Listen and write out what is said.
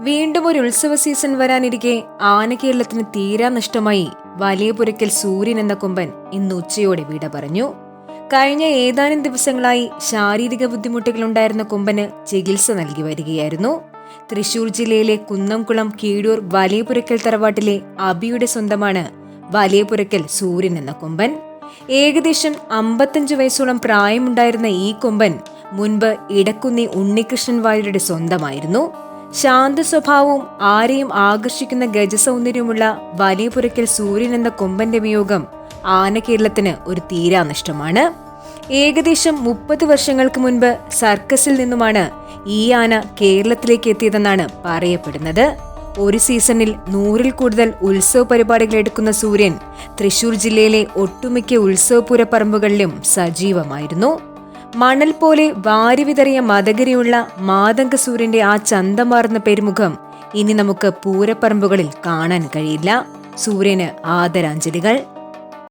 വീണ്ടും ഒരു ഉത്സവ സീസൺ വരാനിരിക്കെ ആനകേരളത്തിന് തീരാ നഷ്ടമായി. വലിയ പുരയ്ക്കൽ സൂര്യൻ എന്ന കൊമ്പൻ ഇന്ന് ഉച്ചയോടെ വിട പറഞ്ഞു. കഴിഞ്ഞ ഏതാനും ദിവസങ്ങളായി ശാരീരിക ബുദ്ധിമുട്ടുകൾ ഉണ്ടായിരുന്ന കൊമ്പന് ചികിത്സ നൽകി വരികയായിരുന്നു. തൃശൂർ ജില്ലയിലെ കുന്നംകുളം കീഴൂർ വലിയ പുരക്കൽ തറവാട്ടിലെ അബിയുടെ സ്വന്തമാണ് വലിയ പുരക്കൽ സൂര്യൻ എന്ന കൊമ്പൻ. ഏകദേശം അമ്പത്തഞ്ചു വയസ്സോളം പ്രായമുണ്ടായിരുന്ന ഈ കൊമ്പൻ മുൻപ് ഇടക്കുന്നി ഉണ്ണികൃഷ്ണൻ വാര്യരുടെ സ്വന്തമായിരുന്നു. ശാന്ത സ്വഭാവവും ആരെയും ആകർഷിക്കുന്ന ഗജസൗന്ദര്യമുള്ള വലിയപുരയ്ക്കൽ സൂര്യൻ എന്ന കൊമ്പന്റെ വിയോഗം ആനകേരളത്തിന് ഒരു തീരാനഷ്ടമാണ്. ഏകദേശം മുപ്പത് വർഷങ്ങൾക്ക് മുൻപ് സർക്കസിൽ നിന്നുമാണ് ഈ ആന കേരളത്തിലേക്ക് എത്തിയതെന്നാണ് പറയപ്പെടുന്നത്. ഒരു സീസണിൽ നൂറിൽ കൂടുതൽ ഉത്സവ പരിപാടികൾ എടുക്കുന്ന സൂര്യൻ തൃശൂർ ജില്ലയിലെ ഒട്ടുമിക്ക ഉത്സവപുര പറമ്പുകളിലും സജീവമായിരുന്നു. മണൽ പോലെ വാരി വിതറിയ മതകരിയുള്ള മാതംഗ സൂര്യന്റെ ആ ചന്തമാർന്ന പെരുമുഖം ഇനി നമുക്ക് പൂരപ്പറമ്പുകളിൽ കാണാൻ കഴിയില്ല. സൂര്യന് ആദരാഞ്ജലികൾ.